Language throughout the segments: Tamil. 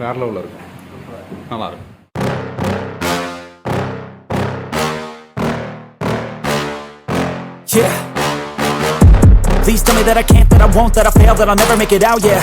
வேற லெவலில் இருக்கும் நல்லா இருக்கும் Yeah. Please tell me that I can't, that I won't, that I fail, that I'll never make it out, yeah.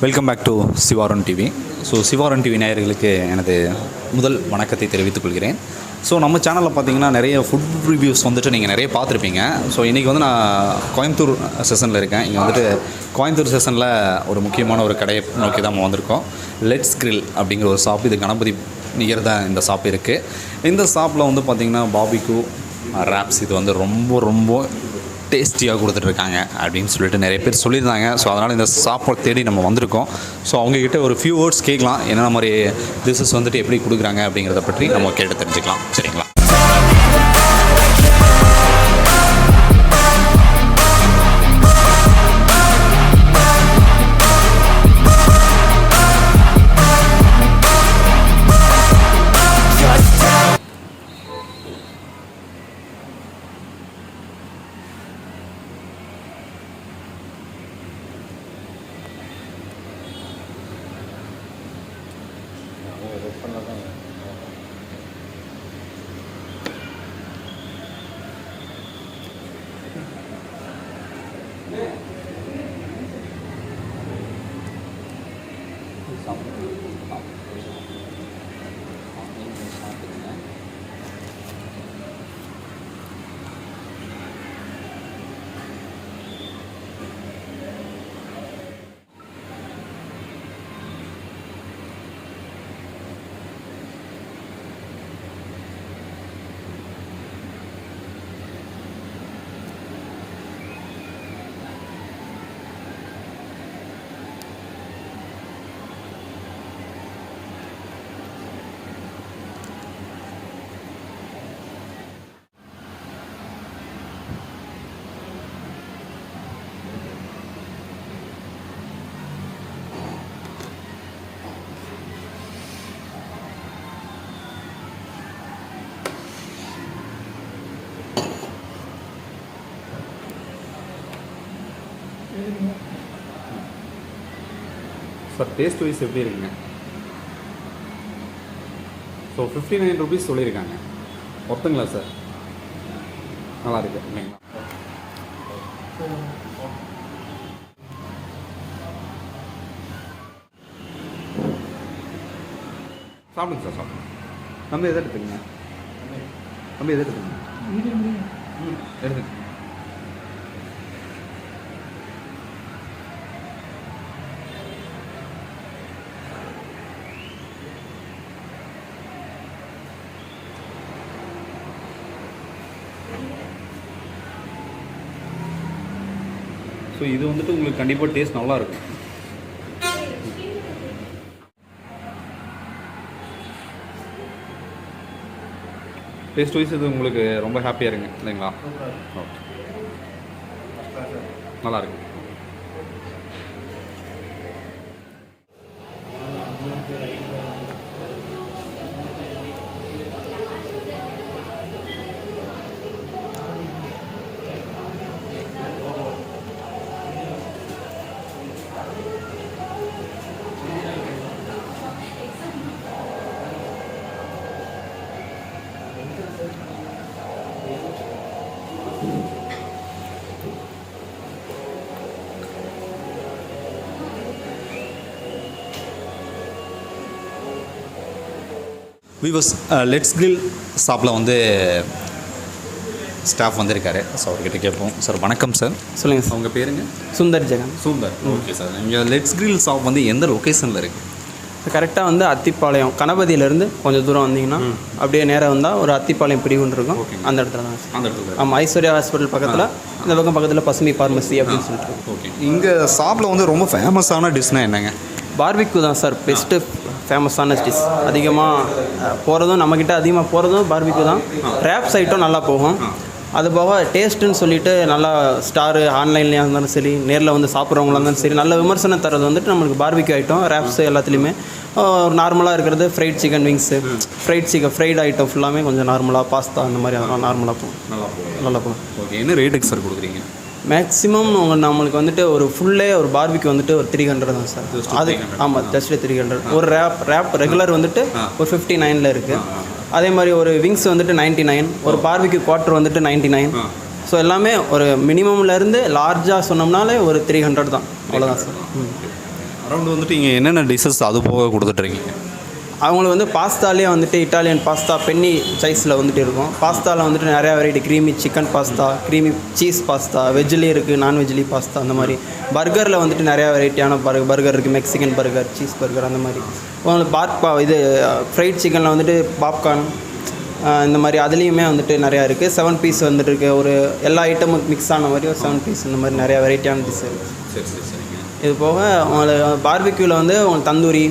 Welcome back to Sivaran TV so Sivaran TV நேயர்களுக்கு எனது முதல் வணக்கத்தை தெரிவித்துக் கொள்கிறேன். ஸோ நம்ம சேனலில் பார்த்தீங்கன்னா நிறைய ஃபுட் ரிவ்யூஸ் வந்துட்டு நீங்கள் நிறைய பார்த்துருப்பீங்க. ஸோ இன்றைக்கி வந்து நான் கோயம்புத்தூர் செஷனில் இருக்கேன். இங்கே வந்துட்டு கோயம்புத்தூர் செஷனில் ஒரு முக்கியமான ஒரு கடையை நோக்கி தான் நம்ம வந்திருக்கோம். லெட்ஸ் கிரில் அப்படிங்கிற ஒரு ஷாப் இது கணபதி நிகர் தான் இந்த ஷாப் இருக்குது இந்த ஷாப்பில் வந்து பார்த்திங்கன்னா பாபிக்கு ரேப்ஸ் இது வந்து ரொம்ப ரொம்ப டேஸ்டியாக கொடுத்துட்ருக்காங்க அப்படின்னு சொல்லிட்டு நிறைய பேர் சொல்லியிருந்தாங்க. ஸோ அதனால் இந்த சாப்பாடு தேடி நம்ம வந்திருக்கோம். ஸோ அவங்கக்கிட்ட ஒரு ஃபியூ வேர்ட்ஸ் கேட்கலாம். என்னென்ன மாதிரி டிஷஸ் வந்துட்டு எப்படி கொடுக்குறாங்க அப்படிங்கிறத பற்றி நம்ம கேட்டு தெரிஞ்சுக்கலாம். சரிங்களா? சார் டேஸ்ட் வைஸ் எப்படி இருக்குங்க? ஸோ ஃபிஃப்டி நைன் ருபீஸ் சொல்லியிருக்காங்க. ஒருத்தங்களா சார் நல்லா இருக்கு. இல்லைங்களா சாப்பிடுங்க சார் சாப்பிடுங்க. தம்பி எதை எடுத்துங்க தம்பி எதை எடுத்துங்க ம், ஸோ இது வந்துட்டு உங்களுக்கு கண்டிப்பாக டேஸ்ட் நல்லா இருக்கும் டேஸ்ட் வைஸ் இது உங்களுக்கு ரொம்ப ஹாப்பியாக இருங்க இல்லைங்களா? ஓகே நல்லா விவஸ் லெட்ஸ் grill ஷாப்பில் வந்து ஸ்டாஃப் வந்திருக்காரு. ஸோ அவர்கிட்ட கேட்போம். சார் வணக்கம் சார் சொல்லுங்கள் சார் அவங்க பேருங்க? Sundar Jegan. Super okay sir இங்கே லெட்ஸ் grill ஷாப் வந்து எந்த லொக்கேஷனில் இருக்குது கரெக்டாக வந்து அத்திப்பாளையம். கணபதியிலேருந்து கொஞ்சம் தூரம் வந்தீங்கன்னா அப்படியே நேராக வந்தால் ஒரு அத்திப்பாளையம் பிரிவுன்னு இருக்கும். அந்த இடத்துல தான் அந்த இடத்துல ஆமாம் ஐஸ்வர்யா ஹாஸ்பிட்டல் பக்கத்தில் இந்த பக்கம் பக்கத்தில் பசுமை ஃபார்மசி அப்படின்னு சொல்லிட்டு. ஓகே இங்கே ஷாப்பில் வந்து ரொம்ப ஃபேமஸான டிஷ்னா என்னங்க? பார்பிக்யூ தான் சார் பெஸ்ட்டு ஃபேமஸான டிஷ் அதிகமாக போகிறதும் நம்மக்கிட்ட அதிகமாக போகிறதும் பார்பிக்யூ தான். ரேப்ஸ் ஐட்டம் நல்லா போகும். அது போக டேஸ்ட்டுன்னு சொல்லிட்டு நல்லா ஸ்டாரு ஆன்லைன்லேயா இருந்தாலும் சரி நேரில் வந்து சாப்பிட்றவங்களா இருந்தாலும் சரி நல்ல விமர்சனம் தரது வந்துட்டு நம்மளுக்கு பார்பிக்யூ ஐட்டம் ரேப்ஸ் எல்லாத்துலேயுமே. நார்மலாக இருக்கிறது fried chicken wings fried chicken fried item ஃபுல்லாமே கொஞ்சம் நார்மலாக பாஸ்தா அந்த மாதிரி அதெல்லாம் நார்மலாக போகும். நல்லா போகும். நல்லா போகும். ஓகே என்ன ரேட்டுக்கு சார் கொடுக்குறீங்க? மேக்ஸிமம் உங்கள் நம்மளுக்கு வந்துட்டு ஒரு ஃபுல்லே ஒரு பார்பிக்கு வந்துட்டு ஒரு த்ரீ ஹண்ட்ரட் தான் சார் அது 300. ஆமாம் ஜஸ்ட் த்ரீ ஹண்ட்ரட் ஒரு ரேப் ரேப் ரெகுலர் வந்துட்டு ஒரு ஃபிஃப்டி நைனில் இருக்குது அதே மாதிரி ஒரு விங்ஸ் வந்துட்டு நைன்ட்டி நைன் ஒரு பார்பிக்கு குவார்ட்டர் வந்துட்டு நைன்ட்டி நைன் ஸோ எல்லாமே ஒரு மினிமம்லேருந்து லார்ஜாக சொன்னோம்னாலே ஒரு த்ரீ ஹண்ட்ரட் தான். அவ்வளோதான் சார் ம் அரௌண்ட் வந்துட்டு இங்கே என்னென்ன டிஷ்ஷஸ் அது போக கொடுத்துட்ருக்கீங்க அவங்களுக்கு வந்து பாஸ்தாலே வந்துட்டு இட்டாலியன் பாஸ்தா பென்னி சைஸில் வந்துட்டு இருக்கும். பாஸ்தாவில் வந்துட்டு நிறையா variety creamy chicken pasta creamy cheese pasta வெஜ்லேயும் இருக்குது நான்வெஜ்லேயும் பாஸ்தா அந்த மாதிரி. பர்கரில் வந்துட்டு நிறையா வெரைட்டியான பர்கர் பர்கர் இருக்குது மெக்சிகன் பர்கர் சீஸ் பர்கர் அந்த மாதிரி. உங்களுக்கு பார்ப்பா இது ஃப்ரைட் சிக்கனில் வந்துட்டு பாப்கார்ன் இந்த மாதிரி அதுலேயுமே வந்துட்டு நிறையா இருக்குது செவன் பீஸ் வந்துட்டு இருக்குது ஒரு எல்லா ஐட்டமும் மிக்ஸ் ஆன மாதிரி ஒரு செவன் பீஸ் இந்த மாதிரி நிறையா வெரைட்டியான டிஷ் இருக்குது இது போக உங்களுக்கு பார்பிக்யூவில் வந்து உங்களுக்கு தந்தூரி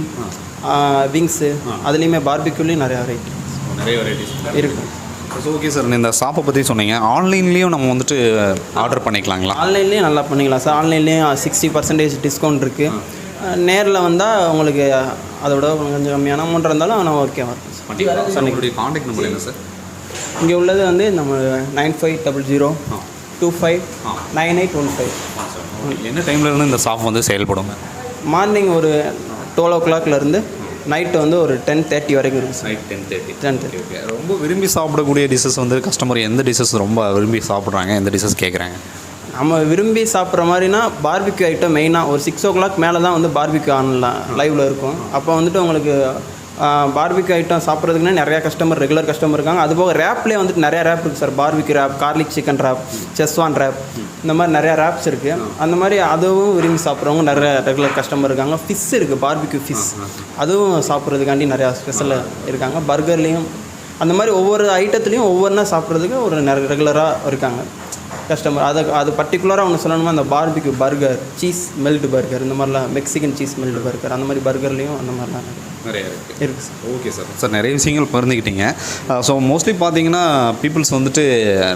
விங்ஸு அதுலேயுமே பார்பிக்யூலேயும் நிறையா வெரைட்டி நிறைய வெரைட்டிஸ் இருக்குது ஸோ ஓகே சார் இந்த ஷாப்பை பற்றி சொன்னீங்க. ஆன்லைன்லேயும் நம்ம வந்துட்டு ஆர்டர் பண்ணிக்கலாங்களா? ஆன்லைன்லேயும் நல்லா பண்ணிக்கலாம் சார் ஆன்லைன்லேயும் சிக்ஸ்டி பர்சன்டேஜ் டிஸ்கவுண்ட் இருக்குது நேரில் வந்தால் உங்களுக்கு அதோட கொஞ்சம் கம்மியான அமௌண்ட் இருந்தாலும் ஆனால் ஓகேவா இருக்கும் சார் பண்ணிக்கலாம் சார் உங்களுடைய காண்டாக்ட் நம்பர் என்ன சார் இங்கே உள்ளது வந்து நம்ம nine five double zero two five nine eight one five என்ன டைம்ல இருந்து இந்த ஷாப் வந்து செயல்படும்? மார்னிங் ஒரு டுவெல் ஓ கிளாக்லேருந்து நைட்டு வந்து ஒரு டென் தேர்ட்டி வரைக்கும் இருக்குது night ten thirty ten thirty okay ரொம்ப விரும்பி சாப்பிடக்கூடிய டிஷ்ஷஸ் வந்து கஸ்டமர் எந்த டிஷ்ஷஸ் ரொம்ப விரும்பி சாப்பிட்றாங்க? எந்த டிஷ்ஷஸ் கேட்குறாங்க நம்ம விரும்பி சாப்பிட்ற மாதிரினா பார்பிக்யூ ஐட்டம் மெயினாக ஒரு சிக்ஸ் ஓ கிளாக் மேலே தான் வந்து பார்பிக்யூ ஆன்லாம் லைவில் இருக்கும். அப்போ வந்துட்டு உங்களுக்கு பார்பிக்யூ ஐட்டம் சாப்பிட்றதுக்குன்னே நிறையா கஸ்டமர் ரெகுலர் கஸ்டமர் இருக்காங்க. அதுபோக ரேப்லேயே வந்துட்டு நிறையா ரேப் இருக்குது sir barbecue wrap garlic chicken wrap Schezwan wrap இந்த மாதிரி நிறையா ரேப்ஸ் இருக்குது அந்த மாதிரி அதுவும் விரும்பி சாப்பிட்றவங்க நிறைய ரெகுலர் கஸ்டமர் இருக்காங்க. ஃபிஷ் இருக்குது பார்பிக்யூ ஃபிஷ் அதுவும் சாப்பிட்றதுக்காண்டி நிறையா ஸ்பெஷல் இருக்காங்க. பர்கர்லேயும் அந்த மாதிரி ஒவ்வொரு ஐட்டத்துலேயும் ஒவ்வொன்றா சாப்பிட்றதுக்கு ஒரு ரெகுலராக இருக்காங்க. கஸ்டமர் அதை அது பர்டிகுலராக ஒன்று சொல்லணுமா? அந்த barbecue burger cheese melt burger இந்த மாதிரிலாம் மெக்சிகன் சீஸ் மெல்ட் பர்கர் அந்த மாதிரி பர்கர்லேயும் அந்த மாதிரிலாம் நிறைய இருக்குது இருக்குது சார் ஓகே சார் சார் நிறைய விஷயங்கள் பகிர்ந்துக்கிட்டீங்க ஸோ மோஸ்ட்லி பார்த்தீங்கன்னா பீப்புள்ஸ் வந்துட்டு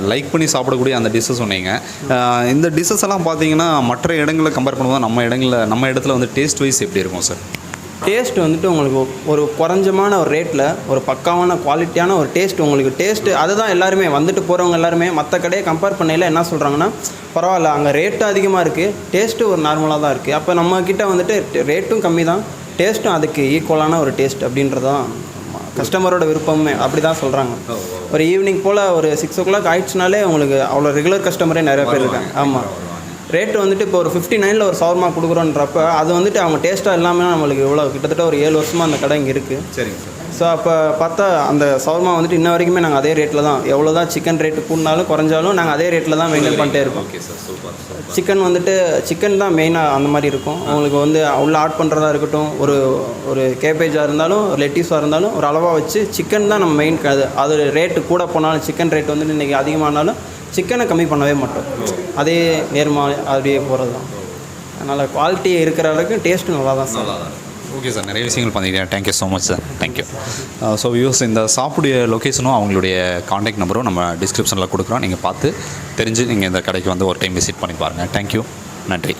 லைக் பண்ணி சாப்பிடக்கூடிய அந்த டிஷ்ஷஸ் சொன்னீங்க. அஹ் இந்த டிஷ்ஷஸ் எல்லாம் பார்த்தீங்கன்னா மற்ற இடங்களை கம்பேர் பண்ணும்போது நம்ம இடங்களில் நம்ம இடத்துல வந்து டேஸ்ட் வைஸ் எப்படி இருக்கும் சார் டேஸ்ட் வந்துட்டு உங்களுக்கு ஒரு குறைஞ்சமான ஒரு ரேட்டில் ஒரு பக்காவான குவாலிட்டியான ஒரு டேஸ்ட் உங்களுக்கு டேஸ்ட்டு அதுதான் எல்லாருமே வந்துட்டு போகிறவங்க எல்லாருமே மற்ற கடையை கம்பேர் பண்ணையில் என்ன சொல்கிறாங்கன்னா பரவாயில்ல அங்கே ரேட்டு அதிகமாக இருக்குது டேஸ்ட்டு ஒரு நார்மலாக தான் இருக்குது அப்போ நம்ம கிட்ட வந்துட்டு ரேட்டும் கம்மி தான் டேஸ்ட்டும் அதுக்கு ஈக்குவலான ஒரு டேஸ்ட் அப்படின்றதான் கஸ்டமரோட விருப்பமே அப்படி தான் சொல்கிறாங்க ஒரு ஈவினிங் போல் ஒரு சிக்ஸ் ஓ கிளாக் ஆயிடுச்சுனாலே உங்களுக்கு அவ்வளோ ரெகுலர் கஸ்டமரே நிறைய பேர் இருக்காங்க. ஆமாம் ரேட்டு வந்துட்டு இப்போ ஒரு ஃபிஃப்டி நைனில் ஒரு சவர்மா கொடுக்குறோன்றப்ப அது வந்துட்டு அவங்க டேஸ்ட்டாக இல்லாமல் நம்மளுக்கு இவ்வளோ கிட்டத்தட்ட ஒரு ஏழு வருஷமாக அந்த கடை இங்கே இருக்குது சரிங்க சார். ஸோ அப்போ பார்த்தா அந்த சவர்மா வந்துட்டு இன்ன வரைக்குமே நாங்கள் அதே ரேட்டில் தான் எவ்வளோ தான் சிக்கன் ரேட்டு கூடினாலும் குறைஞ்சாலும் நாங்கள் அதே ரேட்டில் தான் மெயின்டைன் பண்ணிட்டே இருக்கோம். Okay sir super super chicken வந்துட்டு சிக்கன் தான் மெயினாக அந்த மாதிரி இருக்கும். அவங்களுக்கு வந்து உள்ள ஆட் பண்ணுறதா இருக்கட்டும் ஒரு ஒரு கேபேஜாக இருந்தாலும் ஒரு லெட்டிஸாக இருந்தாலும் ஒரு அளவாக வச்சு சிக்கன் தான் நம்ம மெயின் அது அது ரேட்டு கூட போனாலும் சிக்கன் ரேட் வந்துட்டு இன்றைக்கி அதிகமானாலும் சிக்கனை கம்மி பண்ணவே மாட்டோம். அதே நேர்மா அப்படியே போகிறது தான். அதனால் குவாலிட்டி இருக்கிற அளவுக்கு டேஸ்ட்டு நல்லா தான் சார். ஓகே சார் நிறைய விஷயங்கள் பண்ணிக்கிறேன் thank you so much sir thank you so views இந்த சாப்பிடைய லொக்கேஷனும் அவங்களுடைய காண்டாக்ட் நம்பரும் நம்ம டிஸ்கிரிப்ஷனில் கொடுக்குறோம். நீங்கள் பார்த்து தெரிஞ்சு நீங்கள் இந்த கடைக்கு வந்து ஒரு டைம் விசிட் பண்ணி பாருங்கள் தேங்க்யூ நன்றி.